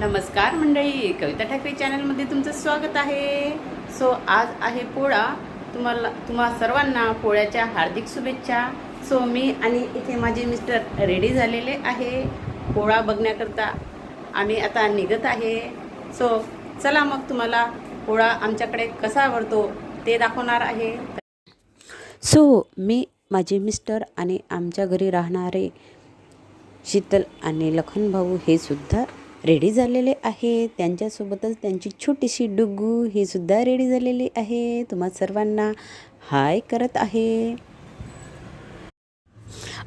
नमस्कार मंडळी कविता ठाकरे चॅनलमध्ये तुमचं स्वागत आहे. सो आज आहे पोळा. तुम्हाला तुम्हा सर्वांना पोळ्याच्या हार्दिक शुभेच्छा. सो मी आणि इथे माझे मिस्टर रेडी झालेले आहे. पोळा बघण्याकरता आम्ही आता निघत आहे. सो चला मग तुम्हाला पोळा आमच्याकडे कसा आवडतो ते दाखवणार आहे. सो मी माझे मिस्टर आणि आमच्या घरी राहणारे शीतल आणि लखन भाऊ हे सुद्धा रेडी झालेले आहे. त्यांच्यासोबतच त्यांची छोटीशी डुग्गू ही सुद्धा रेडी झालेली आहे. तुम्हा सर्वांना हाय करत आहे.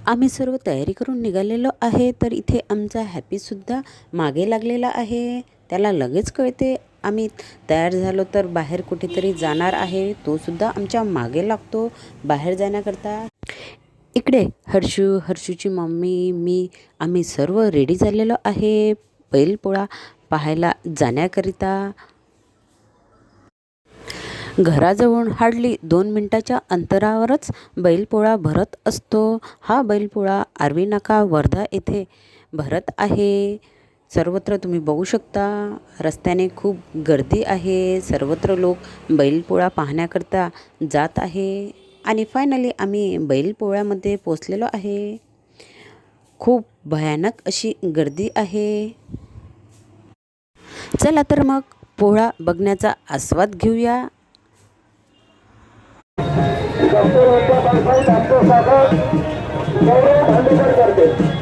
आम्ही सर्व तयारी करून निघालेलो आहे. तर इथे आमचा हॅपीसुद्धा मागे लागलेला आहे. त्याला लगेच कळते आम्ही तयार झालो तर बाहेर कुठेतरी जाणार आहे. तोसुद्धा आमच्या मागे लागतो बाहेर जाण्याकरता. इकडे हर्षू हर्षूची मम्मी मी आम्ही सर्व रेडी झालेलो आहे. बैलपोळा पाहायला जाण्याकरिता. घराजवळून हार्डली दोन मिनटाच्या अंतरावरच बैलपोळा भरत असतो. हा बैलपोळा आर्वी नाका वर्धा येथे भरत आहे. सर्वत्र तुम्ही बघू शकता रस्त्याने खूप गर्दी आहे. सर्वत्र लोक बैलपोळा पाहण्याकरता जात आहे. आणि फायनली आम्ही बैलपोळ्यामध्ये पोचलेलो आहे. खूप भयानक अशी गर्दी आहे. चला तर मग पोळा बघण्याचा आस्वाद घेऊया. करते.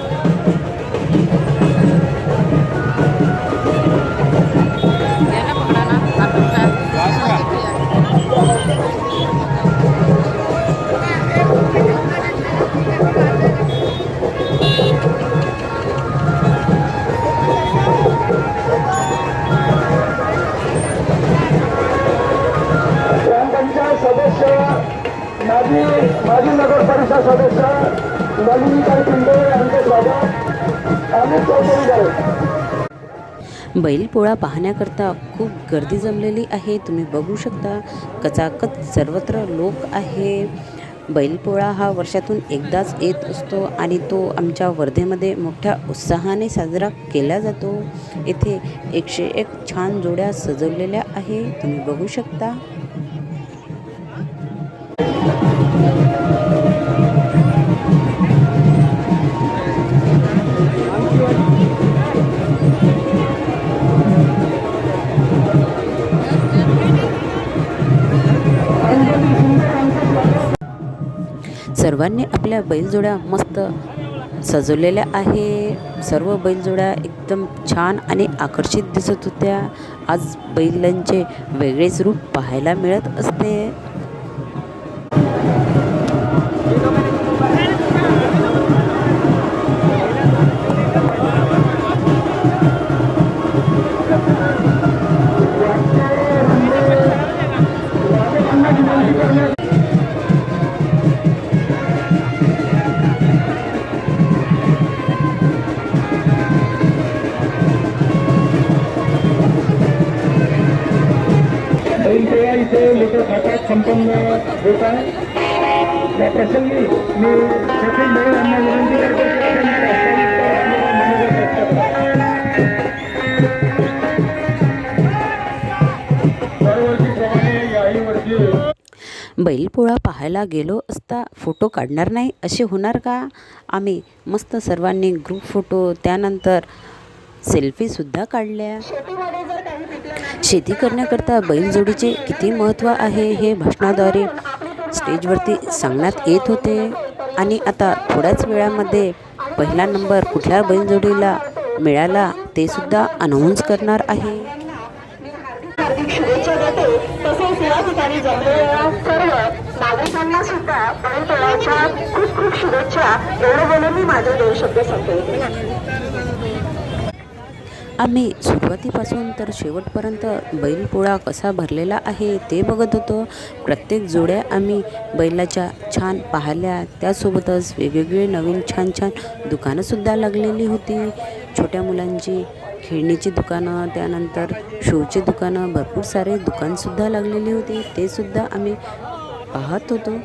माजी नगर परिषद सदस्य नलिनीताई पिंडे यांचे स्वागत. अमित चौधरी गावे बैलपोळा पाहण्याकरता खूप गर्दी जमलेली आहे. तुम्ही बघू शकता कचाकच सर्वत्र लोक आहे. बैलपोळा हा वर्षातून एकदाच येत असतो आणि तो आमच्या वर्धेमध्ये मोठ्या उत्साहाने साजरा केला जातो. येथे एकशे एक छान जोड्या सजवलेल्या आहे. तुम्ही बघू शकता. सर्वांनी आपल्या बैलजोड्या मस्त सजवलेल्या आहे. सर्व बैलजोड्या एकदम छान आणि आकर्षित दिसत होत्या. आज बैलांचे वेगळेच रूप पाहायला मिळत असते. संपन्न होत आहे. त्या प्रसंगी मी सचिन भाऊ यांना विनंती करतो बैलपोळा पाहायला गेलो असता फोटो काढणार नाही असे होणार का? आम्ही मस्त सर्वांनी ग्रुप फोटो त्यानंतर सेल्फीसुद्धा काढल्या. शेती करण्याकरता बैलजोडीचे किती महत्त्व आहे हे भाषणाद्वारे स्टेजवरती सांगण्यात येत होते. आणि आता थोड्याच वेळामध्ये पहिला नंबर कुठल्या बैलजोडीला मिळाला ते सुद्धा अनाऊन्स करणार आहे. शुभेच्छा खूप खूप शुभेच्छा एवढं बोलून मी माझे आम्ही सुरुवातीपासून तर शेवटपर्यंत बैलपोळा कसा भरलेला आहे ते बघत होतो. प्रत्येक जोड्या आम्ही बैलाच्या छान पाहिल्या. त्यासोबतच वेगवेगळे नवीन छान छान दुकानंसुद्धा लागलेली होती. छोट्या मुलांची खेळणीची दुकानं त्यानंतर शोचे दुकानं भरपूर सारे दुकानसुद्धा लागलेली होती. ते सुद्धा आम्ही पाहत होतो.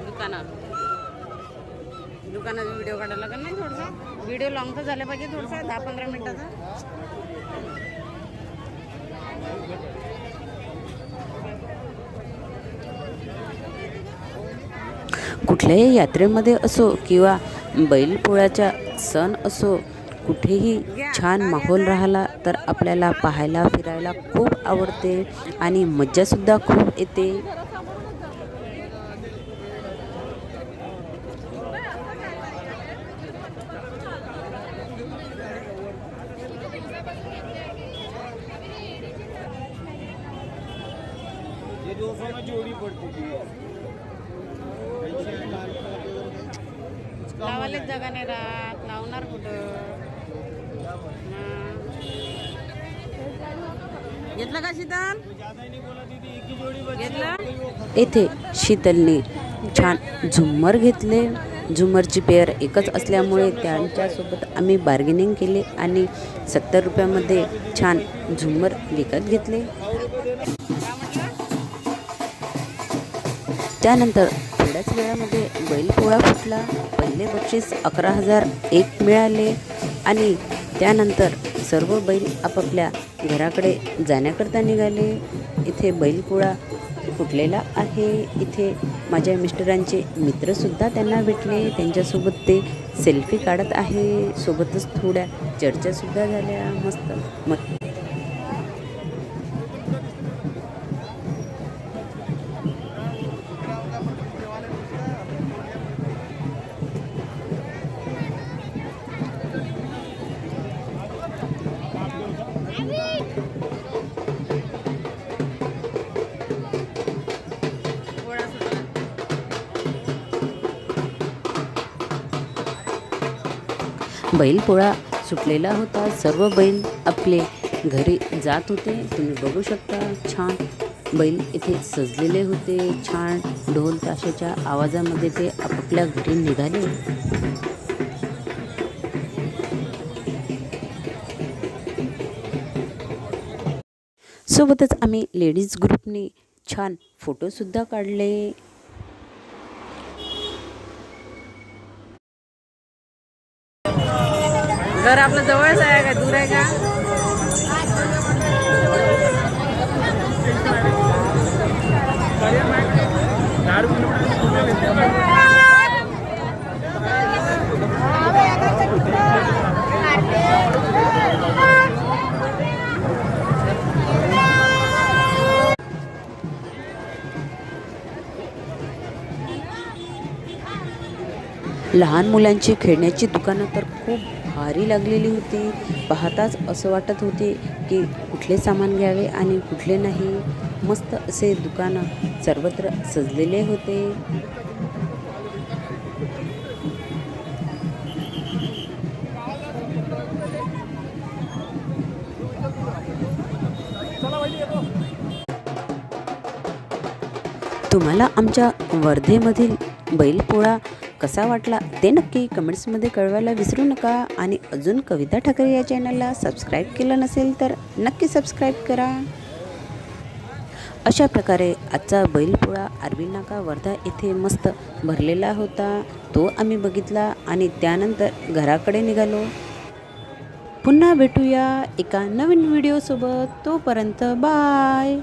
दुकानावर दुकानाचा व्हिडिओ काढायला लागेल नाही थोडसा? व्हिडिओ लॉंगचा झाला पाहिजे थोडसा दहा पंधरा मिनटाचा. कुठल्याही यात्रेमध्ये असो किंवा बैलपोळ्याचा सण असो कुठेही छान माहोल राहिला तर आपल्याला पाहायला फिरायला खूप आवडते आणि मज्जासुद्धा खूप येते. लावायलाच जागा नाही राहत लावणार कुठं? घेतलं का शीतल? येथे शीतलने छान झुम्मर घेतले. झुम्मरची पेअर एकच असल्यामुळे त्यांच्यासोबत आम्ही बार्गेनिंग केले आणि सत्तर रुपयामध्ये छान झुम्मर विकत घेतले. त्यानंतर थोड्याच वेळामध्ये बैलपोळा फुटला. पहिले बक्षीस अकरा हजार एक मिळाले आणि त्यानंतर सर्व बैल आपापल्या घराकडे जाण्याकरता निघाले. इथे बैलपोळा फुटलेला आहे. इथे माझ्या मिस्टरांचे मित्रसुद्धा त्यांना भेटले. त्यांच्यासोबत ते सेल्फी काढत आहे. सोबतच थोड्या चर्चासुद्धा झाल्या. मस्त. मग बैलपोळा सुटलेला होता. सर्व बैल आपले घरी जात होते. तुम्ही बघू शकता छान बैल इथे सजलेले होते. छान ढोल ताशाच्या आवाजामध्ये ते आपापल्या घरी निघाले. सोबतच आम्ही लेडीज ग्रुपने छान फोटोसुद्धा काढले. घर आपलं जवळच आहे का? दूर आहे का? लहान मुलांची खेळण्याची दुकानं तर खूप भारी लागलेली होती. पाहताच असं वाटत होते की कुठले सामान घ्यावे आणि कुठले नाही. मस्त असे दुकानं सर्वत्र सजलेले होते. तुम्हाला आमच्या वर्धेमधील बैलपोळा कसा वाटला ते नक्की कमेंट्समध्ये कळवायला विसरू नका आणि अजून कविता ठाकरे या चॅनलला सबस्क्राईब केलं नसेल तर नक्की सबस्क्राईब करा. अशा प्रकारे आजचा बैलपोळा आरबी नाका वर्धा येथे मस्त भरलेला होता. तो आम्ही बघितला आणि त्यानंतर घराकडे निघालो. पुन्हा भेटूया एका नवीन व्हिडिओसोबत. तोपर्यंत बाय.